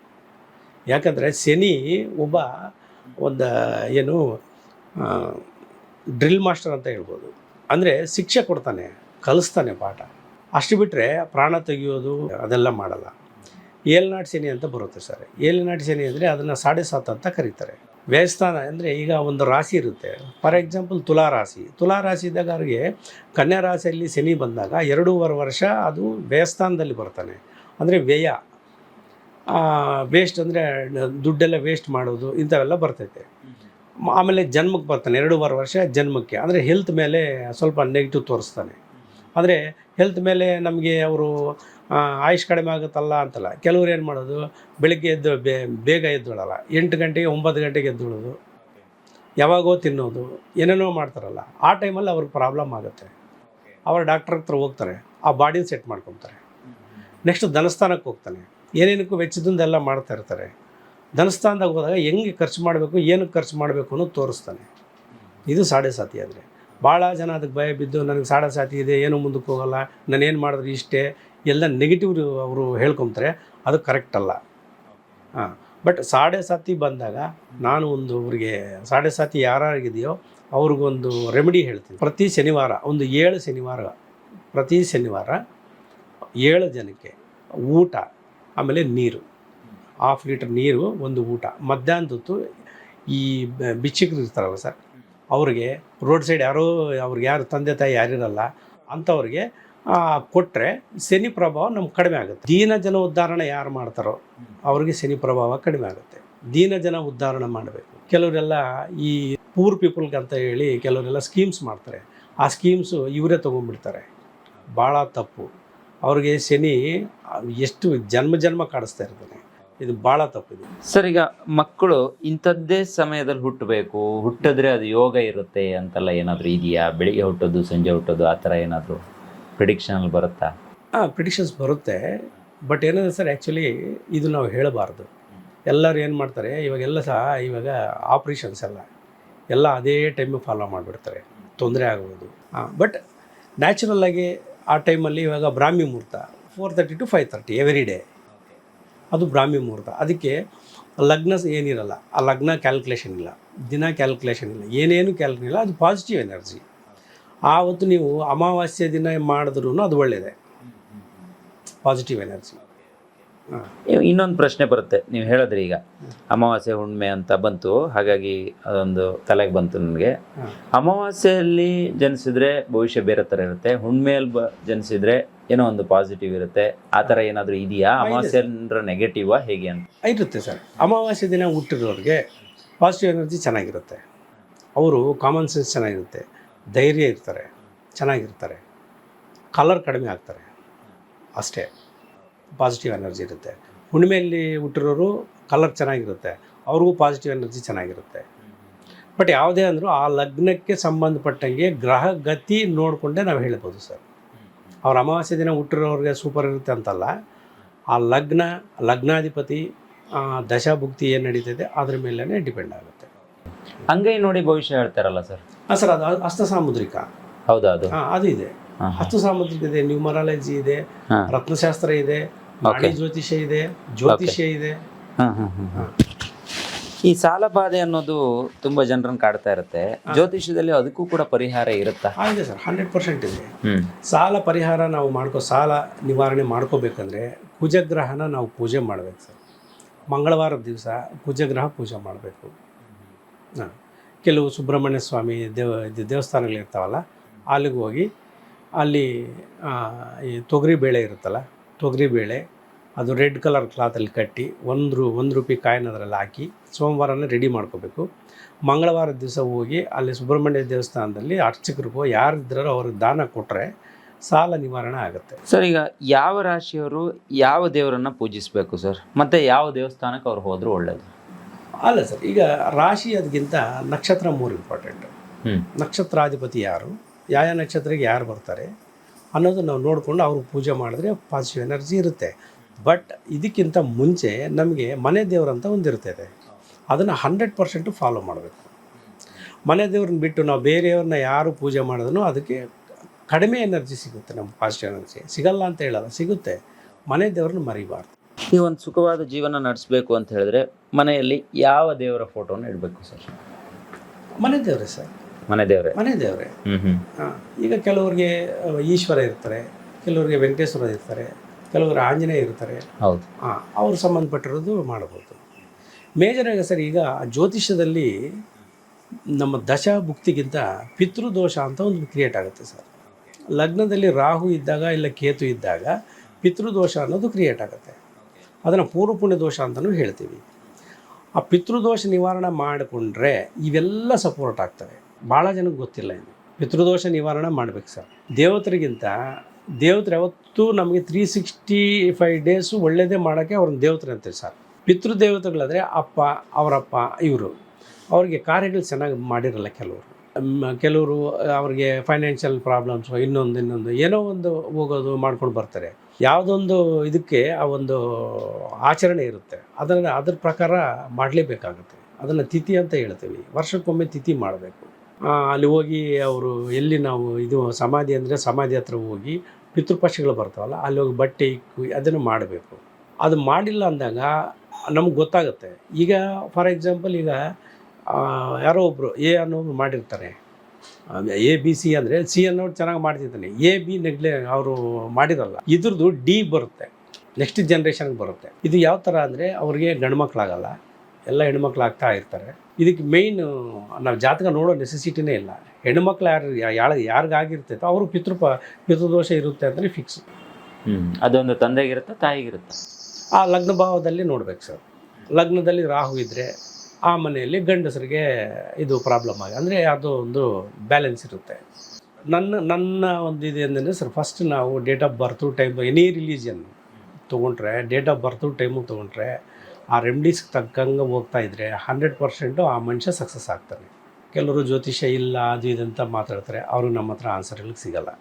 ಯಾಕಂದರೆ ಶನಿ ಒಬ್ಬ ಒಂದು, ಏನು ಡ್ರಿಲ್ ಮಾಸ್ಟರ್ ಅಂತ ಹೇಳ್ಬೋದು. ಅಂದರೆ ಶಿಕ್ಷೆ ಕೊಡ್ತಾನೆ, ಕಲಿಸ್ತಾನೆ ಪಾಠ. ಅಷ್ಟು ಬಿಟ್ಟರೆ ಪ್ರಾಣ ತೆಗೆಯೋದು ಅದೆಲ್ಲ ಮಾಡಲ್ಲ. ಏಳ್ನಾಡು ಶನಿ ಅಂತ ಬರುತ್ತೆ ಸರ್. ಏಳ್ನಾಡು ಶನಿ ಅಂದರೆ ಅದನ್ನು ಸಾಡೆ ಸಾತ್ ಅಂತ ಕರೀತಾರೆ. ವ್ಯಯಸ್ಥಾನ ಅಂದರೆ ಈಗ ಒಂದು ರಾಶಿ ಇರುತ್ತೆ. ಫಾರ್ ಎಕ್ಸಾಂಪಲ್ ತುಲಾ ರಾಶಿ. ತುಲಾ ರಾಶಿ ಇದ್ದಾಗ ಅವ್ರಿಗೆ ಕನ್ಯಾ ರಾಶಿಯಲ್ಲಿ ಶನಿ ಬಂದಾಗ ಎರಡೂವರೆ ವರ್ಷ ಅದು ವ್ಯಯಸ್ಥಾನದಲ್ಲಿ ಬರ್ತಾನೆ. ಅಂದರೆ ವ್ಯಯ. ವೇಸ್ಟ್ ಅಂದರೆ ದುಡ್ಡೆಲ್ಲ ವೇಸ್ಟ್ ಮಾಡೋದು, ಇಂಥವೆಲ್ಲ ಬರ್ತೈತೆ. ಆಮೇಲೆ ಜನ್ಮಕ್ಕೆ ಬರ್ತಾನೆ, ಎರಡೂವರೆ ವರ್ಷ ಜನ್ಮಕ್ಕೆ. ಅಂದರೆ ಹೆಲ್ತ್ ಮೇಲೆ ಸ್ವಲ್ಪ ನೆಗೆಟಿವ್ ತೋರಿಸ್ತಾನೆ. ಅಂದರೆ ಹೆಲ್ತ್ ಮೇಲೆ ನಮಗೆ ಅವರು ಆಯುಷ್ ಕಡಿಮೆ ಆಗುತ್ತಲ್ಲ ಅಂತಲ್ಲ. ಕೆಲವ್ರು ಏನು ಮಾಡೋದು, ಬೆಳಗ್ಗೆ ಎದ್ದು ಬೇಗ ಎದ್ದೊಳಲ್ಲ. ಎಂಟು ಗಂಟೆಗೆ ಒಂಬತ್ತು ಗಂಟೆಗೆ ಎದ್ದೊಳೋದು. ಯಾವಾಗೋ ತಿನ್ನೋದು, ಏನೇನೋ ಮಾಡ್ತಾರಲ್ಲ, ಆ ಟೈಮಲ್ಲಿ ಅವ್ರಿಗೆ ಪ್ರಾಬ್ಲಮ್ ಆಗುತ್ತೆ. ಅವ್ರು ಡಾಕ್ಟ್ರ್ ಹತ್ರ ಹೋಗ್ತಾರೆ, ಆ ಬಾಡಿನ ಸೆಟ್ ಮಾಡ್ಕೊತಾರೆ. ನೆಕ್ಸ್ಟ್ ಧನಸ್ಥಾನಕ್ಕೆ ಹೋಗ್ತಾನೆ. ಏನೇನಕ್ಕೂ ವೆಚ್ಚದಿಂದೆಲ್ಲ ಮಾಡ್ತಾ ಇರ್ತಾರೆ. ಧನಸ್ಥಾನದಾಗ ಹೋದಾಗ ಹೆಂಗೆ ಖರ್ಚು ಮಾಡಬೇಕು, ಏನಕ್ಕೆ ಖರ್ಚು ಮಾಡಬೇಕು ಅನ್ನೋದು ತೋರಿಸ್ತಾನೆ. ಇದು ಸಾಡೆ ಸಾತಿ ಆದರೆ. ಭಾಳ ಜನ ಅದಕ್ಕೆ ಭಯ ಬಿದ್ದು, ನನಗೆ ಸಾಡೆ ಸಾತಿ ಇದೆ, ಏನೂ ಮುಂದಕ್ಕೆ ಹೋಗಲ್ಲ ನಾನೇನು ಮಾಡಿದ್ರೆ ಇಷ್ಟೇ, ಎಲ್ಲ ನೆಗೆಟಿವ್ ಅವರು ಹೇಳ್ಕೊತಾರೆ. ಅದು ಕರೆಕ್ಟ್ ಅಲ್ಲ. ಹಾಂ ಬಟ್ ಸಾಡೆ ಸಾತಿ ಬಂದಾಗ ನಾನು ಒಂದು ಅವ್ರಿಗೆ ಸಾಡೆ ಸಾತಿ ಯಾರಿಗಿದೆಯೋ ಅವ್ರಿಗೊಂದು ರೆಮಿಡಿ ಹೇಳ್ತೀನಿ. ಪ್ರತಿ ಶನಿವಾರ, ಒಂದು ಏಳು ಶನಿವಾರ, ಪ್ರತಿ ಶನಿವಾರ ಏಳು ಜನಕ್ಕೆ ಊಟ, ಆಮೇಲೆ ನೀರು. ಹಾಫ್ ಲೀಟರ್ ನೀರು, ಒಂದು ಊಟ. ಮಧ್ಯಾಹ್ನದ ಹೊತ್ತು ಈ ಬಿಚ್ಚಿಕರು ಇರ್ತಾರಲ್ಲ ಸರ್, ಅವ್ರಿಗೆ ರೋಡ್ ಸೈಡ್ ಯಾರೋ, ಅವ್ರಿಗೆ ಯಾರು ತಂದೆ ತಾಯಿ ಯಾರಿರಲ್ಲ ಅಂಥವ್ರಿಗೆ ಕೊಟ್ಟರೆ ಶನಿ ಪ್ರಭಾವ ನಮ್ಗೆ ಕಡಿಮೆ ಆಗುತ್ತೆ. ದೀನ ಜನ ಉದ್ಧಾರಣೆ ಯಾರು ಮಾಡ್ತಾರೋ, ಅವ್ರಿಗೆ ಶನಿ ಪ್ರಭಾವ ಕಡಿಮೆ ಆಗುತ್ತೆ. ದೀನ ಜನ ಉದ್ಧಾರಣೆ ಮಾಡಬೇಕು. ಕೆಲವರೆಲ್ಲ ಈ ಪೂರ್ ಪೀಪಲ್ಗೆ ಅಂತ ಹೇಳಿ ಕೆಲವರೆಲ್ಲ ಸ್ಕೀಮ್ಸ್ ಮಾಡ್ತಾರೆ. ಆ ಸ್ಕೀಮ್ಸು ಇವರೇ ತೊಗೊಂಡ್ಬಿಡ್ತಾರೆ. ಭಾಳ ತಪ್ಪು. ಅವ್ರಿಗೆ ಶನಿ ಎಷ್ಟು ಜನ್ಮ ಜನ್ಮ ಕಾಡಿಸ್ತಾ ಇರ್ತಾನೆ ಇದು ಭಾಳ ತಪ್ಪಿದೆ. ಸರ್ ಈಗ ಮಕ್ಕಳು ಇಂಥದ್ದೇ ಸಮಯದಲ್ಲಿ ಹುಟ್ಟಬೇಕು ಹುಟ್ಟಿದ್ರೆ ಅದು ಯೋಗ ಇರುತ್ತೆ ಅಂತೆಲ್ಲ ಏನಾದರೂ ಇದೆಯಾ? ಬೆಳಿಗ್ಗೆ ಹುಟ್ಟೋದು ಸಂಜೆ ಹುಟ್ಟೋದು ಆ ಥರ ಏನಾದರೂ ಪ್ರಿಡಿಕ್ಷನಲ್ಲಿ ಬರುತ್ತಾ? ಹಾಂ ಪ್ರಿಡಿಕ್ಷನ್ಸ್ ಬರುತ್ತೆ. ಬಟ್ ಏನಂದ್ರೆ ಸರ್ ಆ್ಯಕ್ಚುಲಿ ಇದು ನಾವು ಹೇಳಬಾರ್ದು. ಎಲ್ಲರೂ ಏನು ಮಾಡ್ತಾರೆ ಇವಾಗೆಲ್ಲ ಸಹ ಇವಾಗ ಆಪ್ರೇಷನ್ಸ್ ಎಲ್ಲ ಎಲ್ಲ ಅದೇ ಟೈಮಿಗೆ ಫಾಲೋ ಮಾಡಿಬಿಡ್ತಾರೆ. ತೊಂದರೆ ಆಗ್ಬೋದು. ಹಾಂ ಬಟ್ ನ್ಯಾಚುರಲ್ಲಾಗಿ ಆ ಟೈಮಲ್ಲಿ ಇವಾಗ ಬ್ರಾಹ್ಮಿ ಮುಹೂರ್ತ four thirty to five thirty every day ಅದು ಬ್ರಾಹ್ಮಿ ಮುಹೂರ್ತ. ಅದಕ್ಕೆ ಲಗ್ನ ಏನಿರಲ್ಲ ಆ ಲಗ್ನ ಕ್ಯಾಲ್ಕುಲೇಷನ್ ಇಲ್ಲ ದಿನ ಕ್ಯಾಲ್ಕುಲೇಷನ್ ಇಲ್ಲ ಏನೇನು ಕ್ಯಾಲ್ಕುಲೇಷನ್ ಇಲ್ಲ ಅದು ಪಾಸಿಟಿವ್ ಎನರ್ಜಿ ಆವತ್ತು ನೀವು ಅಮಾವಾಸ್ಯೆ ದಿನ ಮಾಡಿದ್ರೂ ಅದು ಒಳ್ಳೆಯದೇ ಪಾಸಿಟಿವ್ ಎನರ್ಜಿ ಇನ್ನೊಂದು ಪ್ರಶ್ನೆ ಬರುತ್ತೆ ನೀವು ಹೇಳಿದ್ರಿ ಈಗ. ಅಮಾವಾಸ್ಯೆ ಹುಣ್ಣಿಮೆ ಅಂತ ಬಂತು ಹಾಗಾಗಿ ಅದೊಂದು ತಲೆಗೆ ಬಂತು ನನಗೆ. ಅಮಾವಾಸ್ಯೆಯಲ್ಲಿ ಜನಿಸಿದ್ರೆ ಭವಿಷ್ಯ ಬೇರೆ ಥರ ಇರುತ್ತೆ ಹುಣ್ಣಿಮೆಯಲ್ಲಿ ಬ ಜನಿಸಿದ್ರೆ ಏನೋ ಒಂದು ಪಾಸಿಟಿವ್ ಇರುತ್ತೆ ಆ ಥರ ಏನಾದರೂ ಇದೆಯಾ? ಅಮಾವಾಸ್ಯೆ ಅಂದ್ರೆ ನೆಗೆಟಿವಾ ಹೇಗೆ ಅಂತ? ಇರುತ್ತೆ ಸರ್. ಅಮಾವಾಸ್ಯೆ ದಿನ ಹುಟ್ಟಿರೋರಿಗೆ ಪಾಸಿಟಿವ್ ಎನರ್ಜಿ ಚೆನ್ನಾಗಿರುತ್ತೆ. ಅವರು ಕಾಮನ್ ಸೆನ್ಸ್ ಚೆನ್ನಾಗಿರುತ್ತೆ ಧೈರ್ಯ ಇರ್ತಾರೆ ಚೆನ್ನಾಗಿರ್ತಾರೆ ಕಲರ್ ಕಡಿಮೆ ಆಗ್ತಾರೆ ಅಷ್ಟೇ. ಪಾಸಿಟಿವ್ ಎನರ್ಜಿ ಇರುತ್ತೆ. ಹುಣ್ಣಿಮೆಯಲ್ಲಿ ಹುಟ್ಟಿರೋರು ಕಲರ್ ಚೆನ್ನಾಗಿರುತ್ತೆ. ಅವ್ರಿಗೂ ಪಾಸಿಟಿವ್ ಎನರ್ಜಿ ಚೆನ್ನಾಗಿರುತ್ತೆ. ಬಟ್ ಯಾವುದೇ ಅಂದರೂ ಆ ಲಗ್ನಕ್ಕೆ ಸಂಬಂಧಪಟ್ಟಂಗೆ ಗ್ರಹ ಗತಿ ನೋಡಿಕೊಂಡೇ ನಾವು ಹೇಳ್ಬೋದು ಸರ್. ಅವ್ರ ಅಮಾವಾಸ್ಯೆ ದಿನ ಹುಟ್ಟಿರೋರಿಗೆ ಸೂಪರ್ ಇರುತ್ತೆ ಅಂತಲ್ಲ ಆ ಲಗ್ನ ಲಗ್ನಾಧಿಪತಿ ದಶಾಭುಕ್ತಿ ಏನು ನಡೀತದೆ ಅದ್ರ ಮೇಲೇ ಡಿಪೆಂಡ್ ಆಗುತ್ತೆ. ಹಂಗೈ ನೋಡಿ ಭವಿಷ್ಯ ಹೇಳ್ತಾರಲ್ಲ ಸರ್? ಹಾಂ ಸರ್ ಅದು ಹಸ್ತ ಸಾಮುದ್ರಿಕ. ಹೌದಾ ಅದು. ಹಾಂ ಅದು ಇದೆ. ಹಸ್ತ ಸಾಮುದ್ರಿಕ ಇದೆ ನ್ಯೂಮರಾಲಜಿ ಇದೆ. ರತ್ನಶಾಸ್ತ್ರ ಇದೆ ನಾಡಿ ಜ್ಯೋತಿಷ್ಯ ಇದೆ ಜ್ಯೋತಿಷ್ಯ ಇದೆ. ಈ ಸಾಲ ಬಾಧೆ ಅನ್ನೋದು ತುಂಬಾ ಜನರನ್ನ ಕಾಡ್ತಾ ಇರುತ್ತೆ. ಜ್ಯೋತಿಷ್ಯದಲ್ಲಿ ಅದಕ್ಕೂ ಕೂಡ ಪರಿಹಾರ ಇರುತ್ತಾ? ಇದೆ ಸರ್. ಹಂಡ್ರೆಡ್ ಪರ್ಸೆಂಟ್ ಇದೆ. ಸಾಲ ಪರಿಹಾರ ನಾವು ಮಾಡ್ಕೋ ಸಾಲ ನಿವಾರಣೆ ಮಾಡ್ಕೋಬೇಕಂದ್ರೆ ಕುಜಗ್ರಹನ ನಾವು ಪೂಜೆ ಮಾಡಬೇಕು ಸರ್. ಮಂಗಳವಾರದ ದಿವಸ ಕುಜಗ್ರಹ ಪೂಜೆ ಮಾಡಬೇಕು. ಹಾಂ. ಕೆಲವು ಸುಬ್ರಹ್ಮಣ್ಯ ಸ್ವಾಮಿ ದೇವ ದೇವಸ್ಥಾನಗಳಿರ್ತಾವಲ್ಲ ಅಲ್ಲಿಗೆ ಹೋಗಿ ಅಲ್ಲಿ ಈ ತೊಗರಿ ಬೇಳೆ ಇರುತ್ತಲ್ಲ ತೊಗರಿ ಬೇಳೆ ಅದು ರೆಡ್ ಕಲರ್ ಕ್ಲಾತಲ್ಲಿ ಕಟ್ಟಿ ಒಂದು ರೂ ಒಂದು ರೂಪಾಯಿ ಕಾಯಿನ ಅದರಲ್ಲಿ ಹಾಕಿ ಸೋಮವಾರನೇ ರೆಡಿ ಮಾಡ್ಕೋಬೇಕು. ಮಂಗಳವಾರದ ದಿವಸ ಹೋಗಿ ಅಲ್ಲಿ ಸುಬ್ರಹ್ಮಣ್ಯ ದೇವಸ್ಥಾನದಲ್ಲಿ ಅರ್ಚಕರಿಗೋ ಯಾರಿದ್ದರೂ ಅವ್ರಿಗೆ ದಾನ ಕೊಟ್ಟರೆ ಸಾಲ ನಿವಾರಣೆ ಆಗುತ್ತೆ. ಸರ್ ಈಗ ಯಾವ ರಾಶಿಯವರು ಯಾವ ದೇವರನ್ನ ಪೂಜಿಸಬೇಕು ಸರ್? ಮತ್ತೆ ಯಾವ ದೇವಸ್ಥಾನಕ್ಕೆ ಅವ್ರು ಹೋದರೂ ಒಳ್ಳೇದು? ಅಲ್ಲ ಸರ್ ಈಗ ರಾಶಿ ಅದಕ್ಕಿಂತ ನಕ್ಷತ್ರ ಮೂರು ಇಂಪಾರ್ಟೆಂಟ್ ನಕ್ಷತ್ರಾಧಿಪತಿ ಯಾರು? ಯಾವ ನಕ್ಷತ್ರಕ್ಕೆ ಯಾರು ಬರ್ತಾರೆ? ಅನ್ನೋದು ನಾವು ನೋಡಿಕೊಂಡು ಅವ್ರಿಗೆ ಪೂಜೆ ಮಾಡಿದ್ರೆ ಪಾಸಿಟಿವ್ ಎನರ್ಜಿ ಇರುತ್ತೆ. ಬಟ್ ಇದಕ್ಕಿಂತ ಮುಂಚೆ ನಮಗೆ ಮನೆ ದೇವರಂತ ಒಂದು ಇರ್ತದೆ ಅದನ್ನು ಹಂಡ್ರೆಡ್ ಪರ್ಸೆಂಟು ಫಾಲೋ ಮಾಡಬೇಕು. ಮನೆ ದೇವ್ರನ್ನ ಬಿಟ್ಟು ನಾವು ಬೇರೆಯವ್ರನ್ನ ಯಾರು ಪೂಜೆ ಮಾಡಿದ್ರು ಅದಕ್ಕೆ ಕಡಿಮೆ ಎನರ್ಜಿ ಸಿಗುತ್ತೆ ನಮ್ಮ ಪಾಸಿಟಿವ್ ಎನರ್ಜಿ ಸಿಗಲ್ಲ ಅಂತ ಹೇಳಲ್ಲ ಸಿಗುತ್ತೆ. ಮನೆ ದೇವ್ರನ್ನ ಮರಿಬಾರ್ದು. ನೀವು ಒಂದು ಸುಖವಾದ ಜೀವನ ನಡೆಸಬೇಕು ಅಂತ ಹೇಳಿದ್ರೆ ಮನೆಯಲ್ಲಿ ಯಾವ ದೇವರ ಫೋಟೋನ ಇಡಬೇಕು ಸರ್? ಮನೆ ದೇವರೇ ಸರ್. ಮನೆ ದೇವ್ರೆ. ಮನೆ ದೇವರೇ. ಹ್ಮ್ ಹ್ಮ್. ಈಗ ಕೆಲವ್ರಿಗೆ ಅಹ್, ಈಶ್ವರ ಇರ್ತಾರೆ ಕೆಲವ್ರಿಗೆ ವೆಂಕಟೇಶ್ವರ ಇರ್ತಾರೆ ಕೆಲವರು ಆಂಜನೇಯ ಇರ್ತಾರೆ. ಹೌದು. ಹಾಂ ಅವ್ರು ಸಂಬಂಧಪಟ್ಟಿರೋದು ಮಾಡ್ಬೋದು. ಮೇಜರಾಗಿ ಸರ್ ಈಗ ಜ್ಯೋತಿಷ್ಯದಲ್ಲಿ ನಮ್ಮ ದಶ ಭುಕ್ತಿಗಿಂತ ಪಿತೃದೋಷ ಅಂತ ಒಂದು ಕ್ರಿಯೇಟ್ ಆಗುತ್ತೆ ಸರ್. ಲಗ್ನದಲ್ಲಿ ರಾಹು ಇದ್ದಾಗ ಇಲ್ಲ ಕೇತು ಇದ್ದಾಗ ಪಿತೃದೋಷ ಅನ್ನೋದು ಕ್ರಿಯೇಟ್ ಆಗುತ್ತೆ. ಅದನ್ನು ಪೂರ್ವ ಪುಣ್ಯ ದೋಷ ಅಂತಲೂ ಹೇಳ್ತೀವಿ. ಆ ಪಿತೃದೋಷ ನಿವಾರಣೆ ಮಾಡಿಕೊಂಡ್ರೆ ಇವೆಲ್ಲ ಸಪೋರ್ಟ್ ಆಗ್ತವೆ. ಭಾಳ ಜನಕ್ಕೆ ಗೊತ್ತಿಲ್ಲ ಇದು. ಪಿತೃದೋಷ ನಿವಾರಣೆ ಮಾಡ್ಬೇಕು ಸರ್. ದೇವತರಿಗಿಂತ, ದೇವತರು ಯಾವತ್ತೂ ನಮಗೆ ತ್ರೀ ಸಿಕ್ಸ್ಟಿ ಫೈವ್ ಡೇಸು ಒಳ್ಳೆಯದೇ ಮಾಡೋಕ್ಕೆ ಅವ್ರನ್ನ ದೇವತರು ಅಂತೀವಿ ಸರ್. ಪಿತೃದೇವತೆಗಳಾದರೆ ಅಪ್ಪ, ಅವರಪ್ಪ, ಇವರು. ಅವ್ರಿಗೆ ಕಾರ್ಯಗಳು ಚೆನ್ನಾಗಿ ಮಾಡಿರಲ್ಲ ಕೆಲವರು. ಕೆಲವರು ಅವ್ರಿಗೆ ಫೈನಾನ್ಷಿಯಲ್ ಪ್ರಾಬ್ಲಮ್ಸು ಇನ್ನೊಂದು ಇನ್ನೊಂದು, ಏನೋ ಒಂದು ಹೋಗೋದು ಮಾಡ್ಕೊಂಡು ಬರ್ತಾರೆ. ಯಾವುದೊಂದು ಇದಕ್ಕೆ ಆ ಒಂದು ಆಚರಣೆ ಇರುತ್ತೆ. ಅದನ್ನು ಅದ್ರ ಪ್ರಕಾರ ಮಾಡಲೇಬೇಕಾಗುತ್ತೆ. ಅದನ್ನು ತಿಥಿ ಅಂತ ಹೇಳ್ತೀವಿ. ವರ್ಷಕ್ಕೊಮ್ಮೆ ತಿಥಿ ಮಾಡಬೇಕು. ಅಲ್ಲಿ ಹೋಗಿ ಅವರು ಎಲ್ಲಿ ನಾವು ಇದು ಸಮಾಧಿ ಅಂದರೆ ಸಮಾಧಿ ಹತ್ರ ಹೋಗಿ ಪಿತೃಪಕ್ಷಗಳು ಬರ್ತಾವಲ್ಲ, ಅಲ್ಲಿ ಹೋಗಿ ಬಟ್ಟೆ ಇಕ್ಕು ಅದನ್ನು ಮಾಡಬೇಕು. ಅದು ಮಾಡಿಲ್ಲ ಅಂದಾಗ ನಮ್ಗೆ ಗೊತ್ತಾಗುತ್ತೆ. ಈಗ ಫಾರ್ ಎಕ್ಸಾಂಪಲ್ ಈಗ ಯಾರೋ ಒಬ್ಬರು ಎ ಅನ್ನೋರು ಮಾಡಿರ್ತಾರೆ. ಎ ಬಿ ಸಿ ಅಂದರೆ ಸಿ ಅನ್ನೋರು ಚೆನ್ನಾಗಿ ಮಾಡ್ತಿದ್ದಾನೆ ಎ ಬಿ ನೆಗ್ಲೆ ಅವರು ಮಾಡಿರಲ್ಲ. ಇದ್ರದ್ದು ಡಿ ಬರುತ್ತೆ. ನೆಕ್ಸ್ಟ್ ಜನ್ರೇಷನ್ಗೆ ಬರುತ್ತೆ. ಇದು ಯಾವ ಥರ ಅಂದರೆ ಅವ್ರಿಗೆ ಗಂಡು ಮಕ್ಕಳಾಗಲ್ಲ ಎಲ್ಲ ಹೆಣ್ಮಕ್ಳು ಆಗ್ತಾ ಇರ್ತಾರೆ. ಇದಕ್ಕೆ ಮೇಯ್ನ್ ನಾವು ಜಾತಕ ನೋಡೋ ನೆಸೆಸಿಟಿನೇ ಇಲ್ಲ. ಹೆಣ್ಮಕ್ಳು ಯಾರು ಯಾಳ ಯಾರಿಗಾಗಿರ್ತೈತೋ ಅವರು ಪಿತೃಪ ಪಿತೃದೋಷ ಇರುತ್ತೆ ಅಂದರೆ ಫಿಕ್ಸ್ ಅದೊಂದು ತಂದೆಗಿರುತ್ತೆ ತಾಯಿಗಿರುತ್ತೆ? ಆ ಲಗ್ನ ಭಾವದಲ್ಲಿ ನೋಡ್ಬೇಕು ಸರ್ ಲಗ್ನದಲ್ಲಿ ರಾಹು ಇದ್ದರೆ ಆ ಮನೆಯಲ್ಲಿ ಗಂಡಸರಿಗೆ ಇದು ಪ್ರಾಬ್ಲಮ್ ಆಗಿ ಅಂದರೆ ಅದು ಒಂದು ಬ್ಯಾಲೆನ್ಸ್ ಇರುತ್ತೆ. ನನ್ನ ನನ್ನ ಒಂದು ಇದು ಏನಂದರೆ ಸರ್ ಫಸ್ಟ್ ನಾವು date of birth time any religion ತೊಗೊಂಡ್ರೆ ಡೇಟ್ ಆಫ್ ಬರ್ತು ಟೈಮು ತೊಗೊಂಡ್ರೆ ಆ ರೆಮಿಡೀಸ್ಗೆ ತಕ್ಕಂಗೆ ಹೋಗ್ತಾ ಇದ್ದರೆ ಹಂಡ್ರೆಡ್ ಪರ್ಸೆಂಟು ಆ ಮನುಷ್ಯ ಸಕ್ಸಸ್ ಆಗ್ತಾನೆ. ಕೆಲವರು ಜ್ಯೋತಿಷ್ಯ ಇಲ್ಲ, ಅದು ಇದಂತ ಮಾತಾಡ್ತಾರೆ. ಅವರು ನಮ್ಮ ಹತ್ರ ಆನ್ಸರ್ಗಳಿಗೆ ಸಿಗಲ್ಲ.